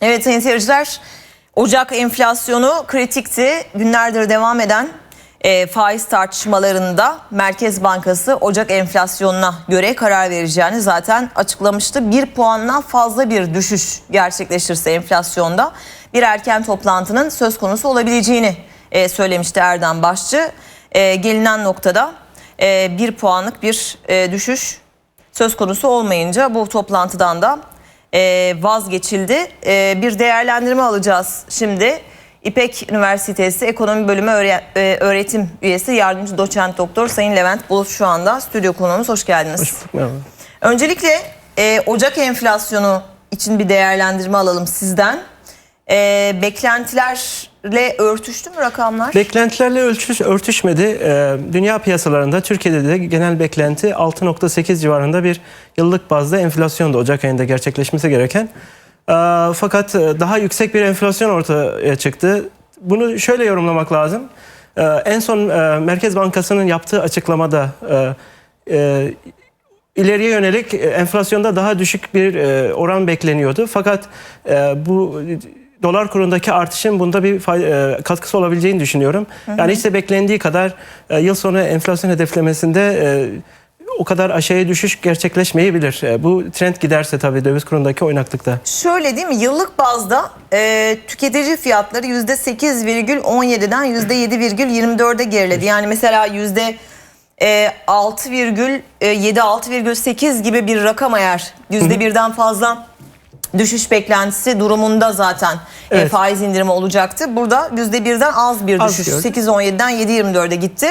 Evet sayın seyirciler, Ocak enflasyonu kritikti. Günlerdir devam eden e, faiz tartışmalarında Merkez Bankası Ocak enflasyonuna göre karar vereceğini zaten açıklamıştı. Bir puandan fazla bir düşüş gerçekleşirse enflasyonda bir erken toplantının söz konusu olabileceğini e, söylemişti Erdem Başçı. E, gelinen noktada e, bir puanlık bir e, düşüş söz konusu olmayınca bu toplantıdan da e, vazgeçildi. E, bir değerlendirme alacağız şimdi. İpek Üniversitesi Ekonomi Bölümü öğre- e, öğretim üyesi yardımcı doçent doktor Sayın Levent Bulut şu anda stüdyo konuğumuz. Hoş geldiniz. Hoş bulduk, merhaba. Öncelikle e, Ocak enflasyonu için bir değerlendirme alalım sizden. E, beklentilerle örtüştü mü rakamlar? Beklentilerle ölçüş, örtüşmedi. Ee, dünya piyasalarında Türkiye'de de genel beklenti 6.8 civarında bir yıllık bazda enflasyonda Ocak ayında gerçekleşmesi gereken. Ee, fakat e, daha yüksek bir enflasyon ortaya çıktı. Bunu şöyle yorumlamak lazım. Ee, en son e, Merkez Bankası'nın yaptığı açıklamada e, e, ileriye yönelik e, enflasyonda daha düşük bir e, oran bekleniyordu. Fakat e, bu dolar kurundaki artışın bunda bir e, katkısı olabileceğini düşünüyorum. Yani işte beklendiği kadar e, yıl sonu enflasyon hedeflemesinde e, o kadar aşağıya düşüş gerçekleşmeyebilir. Bu trend giderse tabii döviz kurundaki oynaklıkta. Şöyle değil mi? Yıllık bazda e, tüketici fiyatları %8,17'den %7,24'e geriledi. Yani mesela yüzde e, 6,7-6,8 gibi bir rakam eğer yüzde birden fazla düşüş beklentisi durumunda zaten e, Evet. faiz indirimi olacaktı. Burada yüzde birden az bir Az düşüş. gördük. 8-17'den 7-24'e gitti.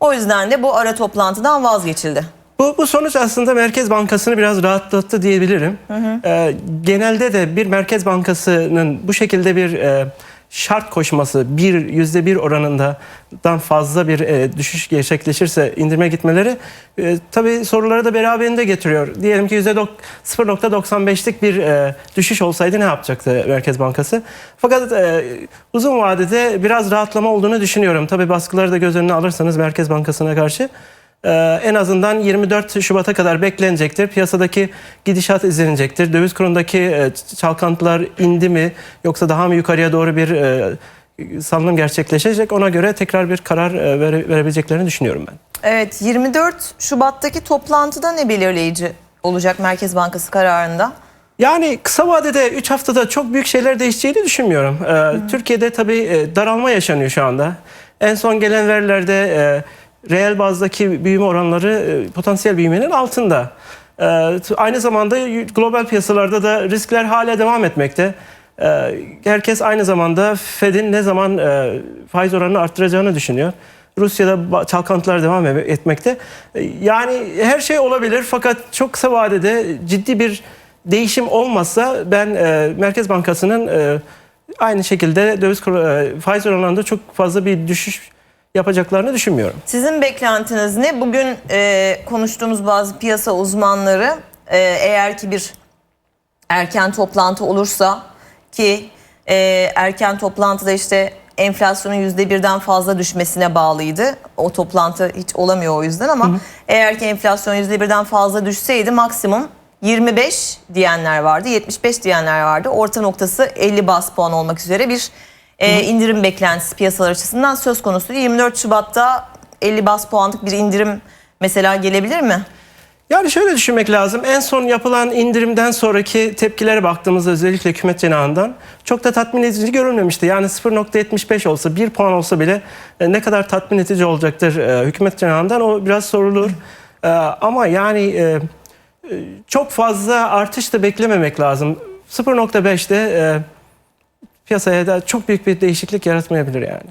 O yüzden de bu ara toplantıdan vazgeçildi. Bu, bu sonuç aslında Merkez Bankası'nı biraz rahatlattı diyebilirim. Ee, genelde de bir Merkez Bankası'nın bu şekilde bir e, şart koşması bir yüzde bir oranından fazla bir e, düşüş gerçekleşirse indirme gitmeleri e, tabii soruları da beraberinde getiriyor. Diyelim ki yüzde dok- 0.95'lik bir e, düşüş olsaydı ne yapacaktı Merkez Bankası? Fakat e, uzun vadede biraz rahatlama olduğunu düşünüyorum. Tabii baskıları da göz önüne alırsanız Merkez Bankası'na karşı ee, en azından 24 Şubat'a kadar beklenecektir. Piyasadaki gidişat izlenecektir. Döviz kurundaki e, çalkantılar indi mi yoksa daha mı yukarıya doğru bir e, salınım gerçekleşecek? Ona göre tekrar bir karar e, vere- verebileceklerini düşünüyorum ben. Evet 24 Şubat'taki toplantıda ne belirleyici olacak Merkez Bankası kararında? Yani kısa vadede 3 haftada çok büyük şeyler değişeceğini düşünmüyorum. Ee, Türkiye'de tabii e, daralma yaşanıyor şu anda. En son gelen verilerde e, reel bazdaki büyüme oranları e, potansiyel büyümenin altında. T- aynı zamanda global piyasalarda da riskler hala devam etmekte. Ee, herkes aynı zamanda Fed'in ne zaman e, faiz oranını arttıracağını düşünüyor. Rusya'da çalkantılar devam e- etmekte. Yani her şey olabilir fakat çok kısa vadede ciddi bir değişim olmazsa ben e, Merkez Bankası'nın e, aynı şekilde döviz e, faiz oranlarında çok fazla bir düşüş yapacaklarını düşünmüyorum. Sizin beklentiniz ne? Bugün e, konuştuğumuz bazı piyasa uzmanları e, eğer ki bir erken toplantı olursa ki e, erken toplantıda işte enflasyonun yüzde birden fazla düşmesine bağlıydı. O toplantı hiç olamıyor o yüzden ama eğer ki enflasyon yüzde birden fazla düşseydi maksimum 25 diyenler vardı, 75 diyenler vardı. Orta noktası 50 bas puan olmak üzere bir e, indirim beklentisi piyasalar açısından söz konusu. 24 Şubat'ta 50 bas puanlık bir indirim mesela gelebilir mi? Yani şöyle düşünmek lazım. En son yapılan indirimden sonraki tepkilere baktığımızda özellikle hükümet cenahından çok da tatmin edici görülmemişti. Yani 0.75 olsa 1 puan olsa bile e, ne kadar tatmin edici olacaktır e, hükümet cenahından o biraz sorulur. E, Ama yani e, e, çok fazla artış da beklememek lazım. 0.5'te e, piyasaya da çok büyük bir değişiklik yaratmayabilir yani.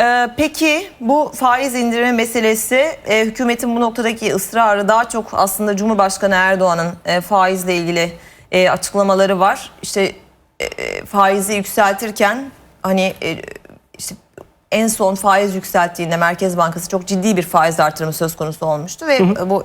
Ee, peki bu faiz indirme meselesi e, hükümetin bu noktadaki ısrarı daha çok aslında Cumhurbaşkanı Erdoğan'ın e, faizle ilgili e, açıklamaları var. İşte e, faizi yükseltirken hani e, işte en son faiz yükselttiğinde Merkez Bankası çok ciddi bir faiz artırımı söz konusu olmuştu ve bu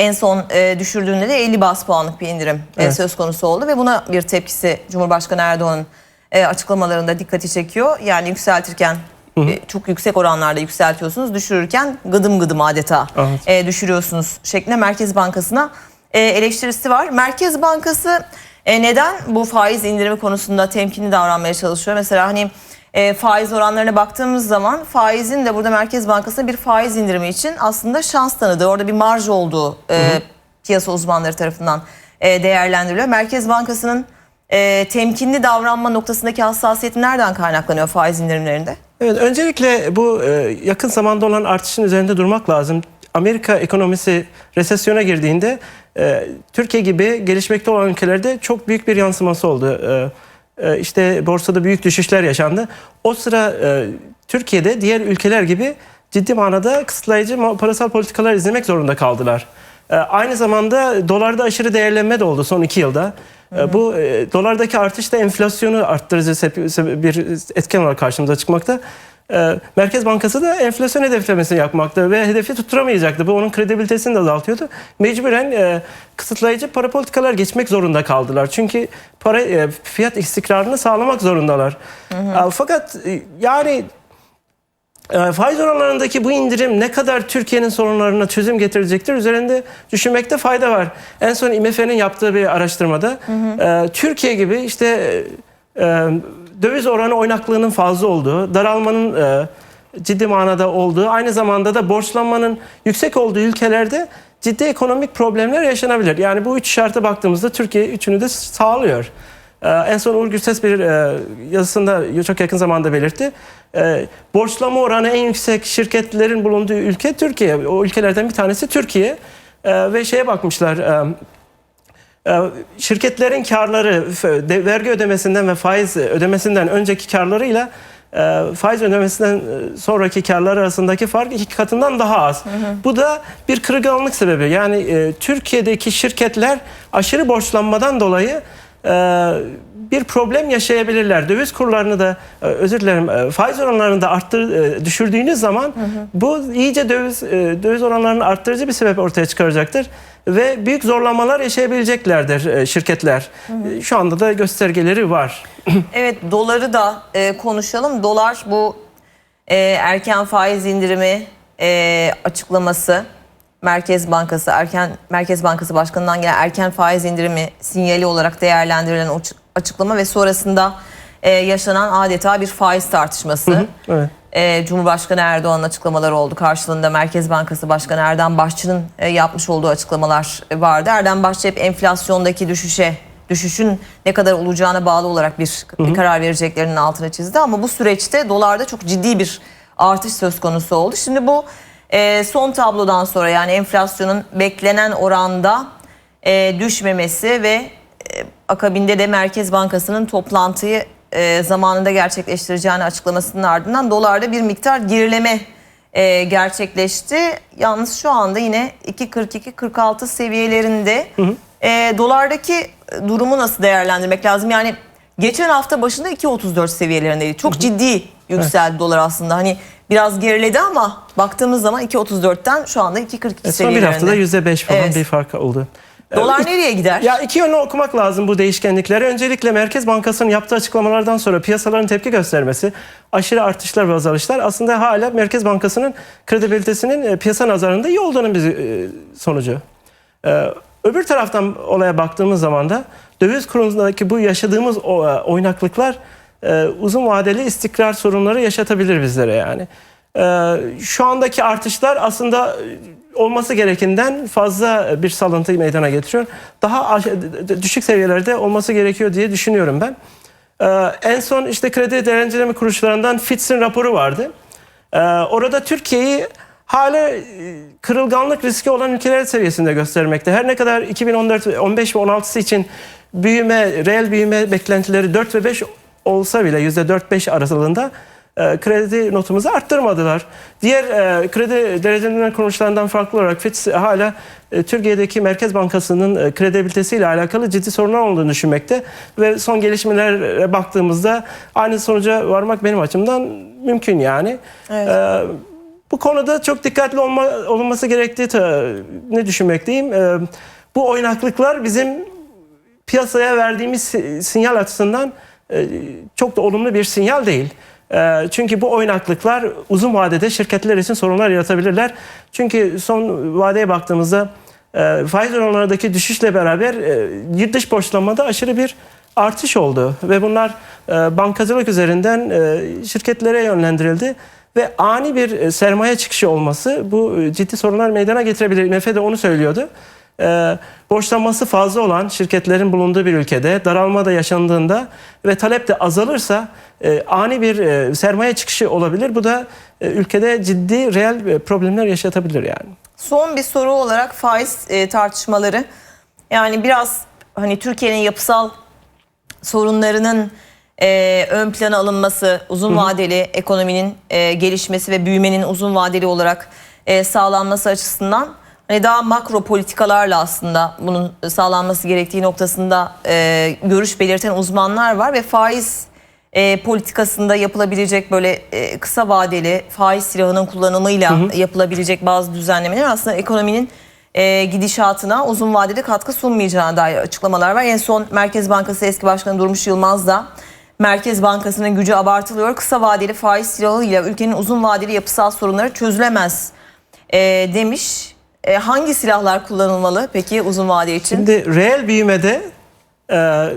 en son e, düşürdüğünde de 50 bas puanlık bir indirim e, Evet. söz konusu oldu ve buna bir tepkisi Cumhurbaşkanı Erdoğan'ın e, açıklamalarında dikkati çekiyor. Yani yükseltirken e, çok yüksek oranlarda yükseltiyorsunuz, düşürürken gıdım gıdım adeta Evet. e, düşürüyorsunuz şeklinde Merkez Bankası'na e, eleştirisi var. Merkez Bankası E, neden bu faiz indirimi konusunda temkinli davranmaya çalışıyor? Mesela hani e, faiz oranlarına baktığımız zaman faizin de burada Merkez Bankası'na bir faiz indirimi için aslında şans tanıdığı, orada bir marj olduğu e, piyasa uzmanları tarafından e, değerlendiriliyor. Merkez Bankası'nın e, temkinli davranma noktasındaki hassasiyeti nereden kaynaklanıyor faiz indirimlerinde? Evet, öncelikle bu e, yakın zamanda olan artışın üzerinde durmak lazım. Amerika ekonomisi resesyona girdiğinde e, Türkiye gibi gelişmekte olan ülkelerde çok büyük bir yansıması oldu. E, e, işte borsada büyük düşüşler yaşandı. O sıra e, Türkiye'de diğer ülkeler gibi ciddi manada kısıtlayıcı parasal politikalar izlemek zorunda kaldılar. E, aynı zamanda dolarda aşırı değerlenme de oldu son iki yılda. E, Bu e, dolardaki artış da enflasyonu arttırıcı bir etken olarak karşımıza çıkmakta. E, Merkez Bankası da enflasyon hedeflemesini yapmakta ve hedefi tutturamayacaktı. Bu onun kredibilitesini de azaltıyordu. Mecburen e, kısıtlayıcı para politikalar geçmek zorunda kaldılar. Çünkü para e, fiyat istikrarını sağlamak zorundalar. E, Fakat e, yani Faiz oranlarındaki bu indirim ne kadar Türkiye'nin sorunlarına çözüm getirecektir üzerinde düşünmekte fayda var. En son IMF'nin yaptığı bir araştırmada e, Türkiye gibi işte döviz oranı oynaklığının fazla olduğu, daralmanın e, ciddi manada olduğu, aynı zamanda da borçlanmanın yüksek olduğu ülkelerde ciddi ekonomik problemler yaşanabilir. Yani bu üç şarta baktığımızda Türkiye üçünü de sağlıyor. Ee, en son Uğur Gürses bir e, yazısında çok yakın zamanda belirtti. Ee, borçlama oranı en yüksek şirketlerin bulunduğu ülke Türkiye. O ülkelerden bir tanesi Türkiye. Ee, ve şeye bakmışlar. e, e, şirketlerin karları vergi ödemesinden ve faiz ödemesinden önceki karlarıyla e, faiz ödemesinden e, sonraki karlar arasındaki fark iki katından daha az. Bu da bir kırılganlık sebebi. Yani e, Türkiye'deki şirketler aşırı borçlanmadan dolayı bir problem yaşayabilirler. Döviz kurlarını da e, özür dilerim e, faiz oranlarını da arttır e, düşürdüğünüz zaman bu iyice döviz döviz oranlarını arttırıcı bir sebep ortaya çıkaracaktır ve büyük zorlamalar yaşayabileceklerdir şirketler. E, Şu anda da göstergeleri var. Evet doları da e, konuşalım. Dolar bu e, erken faiz indirimi e, açıklaması Merkez Bankası erken Merkez Bankası Başkanı'ndan gelen erken faiz indirimi sinyali olarak değerlendirilen o açıklama ve sonrasında e, yaşanan adeta bir faiz tartışması. Evet. E, Cumhurbaşkanı Erdoğan'ın açıklamaları oldu. Karşılığında Merkez Bankası Başkanı Erdem Bahçı'nın e, yapmış olduğu açıklamalar vardı. Erdem Bahçı hep enflasyondaki düşüşe, düşüşün ne kadar olacağına bağlı olarak bir, bir karar vereceklerinin altını çizdi. Ama bu süreçte dolarda çok ciddi bir artış söz konusu oldu. Şimdi bu e, son tablodan sonra yani enflasyonun beklenen oranda e, düşmemesi ve akabinde de Merkez Bankası'nın toplantıyı e, zamanında gerçekleştireceğini açıklamasının ardından dolarda bir miktar gerileme e, gerçekleşti. Yalnız şu anda yine 2.42-46 seviyelerinde. E, dolardaki durumu nasıl değerlendirmek lazım? Yani geçen hafta başında 2.34 seviyelerindeydi. Çok ciddi yükseldi dolar aslında. Hani biraz geriledi ama baktığımız zaman 2.34'ten şu anda 2.42 E, Son bir seviyelerinde. haftada %5 falan Evet. bir fark oldu. Dolar E, nereye gider? Ya iki yönlü okumak lazım bu değişkenlikleri. Öncelikle Merkez Bankası'nın yaptığı açıklamalardan sonra piyasaların tepki göstermesi, aşırı artışlar ve azalışlar aslında hala Merkez Bankası'nın kredibilitesinin e, piyasa nazarında iyi olduğunun bir e, sonucu. Ee, öbür taraftan olaya baktığımız zaman da döviz kurundaki bu yaşadığımız e, oynaklıklar e, uzun vadeli istikrar sorunları yaşatabilir bizlere yani. Ee, şu andaki artışlar aslında e, olması gerekenden fazla bir salıntı meydana getiriyor. Daha düşük seviyelerde olması gerekiyor diye düşünüyorum ben. Ee, en son işte kredi değerlendirme kuruluşlarından Fitch'in raporu vardı. Ee, orada Türkiye'yi hala e, kırılganlık riski olan ülkeler seviyesinde göstermekte. Her ne kadar 2014, 15 ve 16'sı için büyüme, reel büyüme beklentileri 4 ve 5 olsa bile %4-5 aralığında e, kredi notumuzu arttırmadılar. Diğer e, kredi derecelendirme kuruluşlarından farklı olarak Fitch hala e, Türkiye'deki Merkez Bankası'nın e, kredibilitesiyle alakalı ciddi sorunlar olduğunu düşünmekte ve son gelişmelere baktığımızda aynı sonuca varmak benim açımdan mümkün yani. Evet. E, bu konuda çok dikkatli olma, olunması gerektiği ta- ne düşünmekteyim. E, bu oynaklıklar bizim piyasaya verdiğimiz si- sinyal açısından çok da olumlu bir sinyal değil. E, Çünkü bu oynaklıklar uzun vadede şirketler için sorunlar yaratabilirler. Çünkü son vadeye baktığımızda e, faiz oranlarındaki düşüşle beraber e, dış borçlanmada aşırı bir artış oldu ve bunlar e, bankacılık üzerinden şirketlere yönlendirildi ve ani bir sermaye çıkışı olması bu ciddi sorunlar meydana getirebilir. MEFE de onu söylüyordu. E, borçlanması fazla olan şirketlerin bulunduğu bir ülkede daralma da yaşandığında ve talep de azalırsa e, ani bir e, sermaye çıkışı olabilir. Bu da e, ülkede ciddi reel e, problemler yaşatabilir yani. Son bir soru olarak faiz e, tartışmaları. Yani biraz hani Türkiye'nin yapısal sorunlarının e, ön plana alınması, uzun vadeli ekonominin e, gelişmesi ve büyümenin uzun vadeli olarak e, sağlanması açısından hani daha makro politikalarla aslında bunun sağlanması gerektiği noktasında e, görüş belirten uzmanlar var ve faiz e, politikasında yapılabilecek böyle e, kısa vadeli faiz silahının kullanımıyla yapılabilecek bazı düzenlemeler aslında ekonominin e, gidişatına uzun vadeli katkı sunmayacağına dair açıklamalar var. En son Merkez Bankası eski başkanı Durmuş Yılmaz da Merkez Bankası'nın gücü abartılıyor. Kısa vadeli faiz silahıyla ülkenin uzun vadeli yapısal sorunları çözülemez e, demiş. E, hangi silahlar kullanılmalı peki uzun vade için? Şimdi reel büyümede e,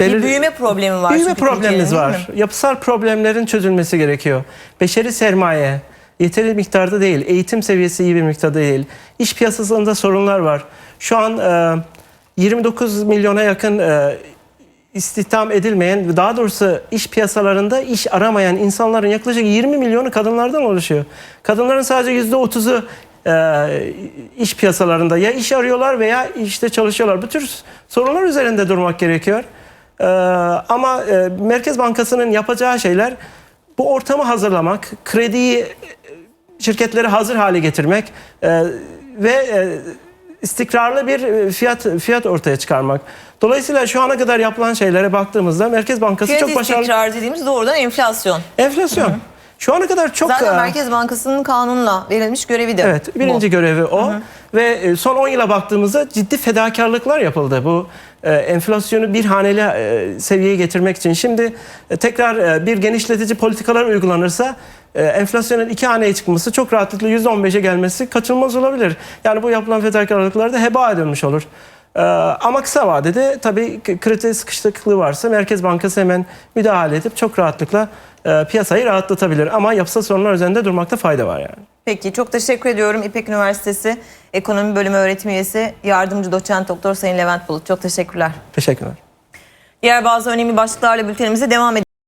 bir büyüme problemi var. Büyüme problemimiz var. Yapısal problemlerin çözülmesi gerekiyor. Beşeri sermaye yeteri miktarda değil, eğitim seviyesi iyi bir miktarda değil. İş piyasasında sorunlar var. Şu an e, 29 milyona yakın e, istihdam edilmeyen, daha doğrusu iş piyasalarında iş aramayan insanların yaklaşık 20 milyonu kadınlardan oluşuyor. Kadınların sadece %30'u e, iş piyasalarında ya iş arıyorlar veya işte çalışıyorlar. Bu tür sorunlar üzerinde durmak gerekiyor. E, ama e, Merkez Bankası'nın yapacağı şeyler bu ortamı hazırlamak, krediyi e, şirketleri hazır hale getirmek e, ve e, istikrarlı bir fiyat fiyat ortaya çıkarmak. Dolayısıyla şu ana kadar yapılan şeylere baktığımızda Merkez Bankası Fiyat çok başarılı. istikrar dediğimiz doğrudan enflasyon. Enflasyon. Şu ana kadar çok Zaten e, Merkez Bankası'nın kanunla verilmiş görevi de Evet, bu. birinci görevi o. Ve e, son 10 yıla baktığımızda ciddi fedakarlıklar yapıldı. Bu e, enflasyonu bir haneli e, seviyeye getirmek için. Şimdi e, tekrar e, bir genişletici politikalar uygulanırsa e, enflasyonun iki haneye çıkması çok rahatlıkla %15'e gelmesi kaçınılmaz olabilir. Yani bu yapılan fedakarlıklar da heba edilmiş olur. E, ama kısa vadede tabii kredi sıkışıklığı varsa Merkez Bankası hemen müdahale edip çok rahatlıkla e, piyasayı rahatlatabilir. Ama yapısal sorunlar üzerinde durmakta fayda var yani. Peki çok teşekkür ediyorum İpek Üniversitesi Ekonomi Bölümü öğretim üyesi yardımcı doçent doktor Sayın Levent Bulut. Çok teşekkürler. Teşekkürler. Diğer bazı önemli başlıklarla bültenimize devam edelim.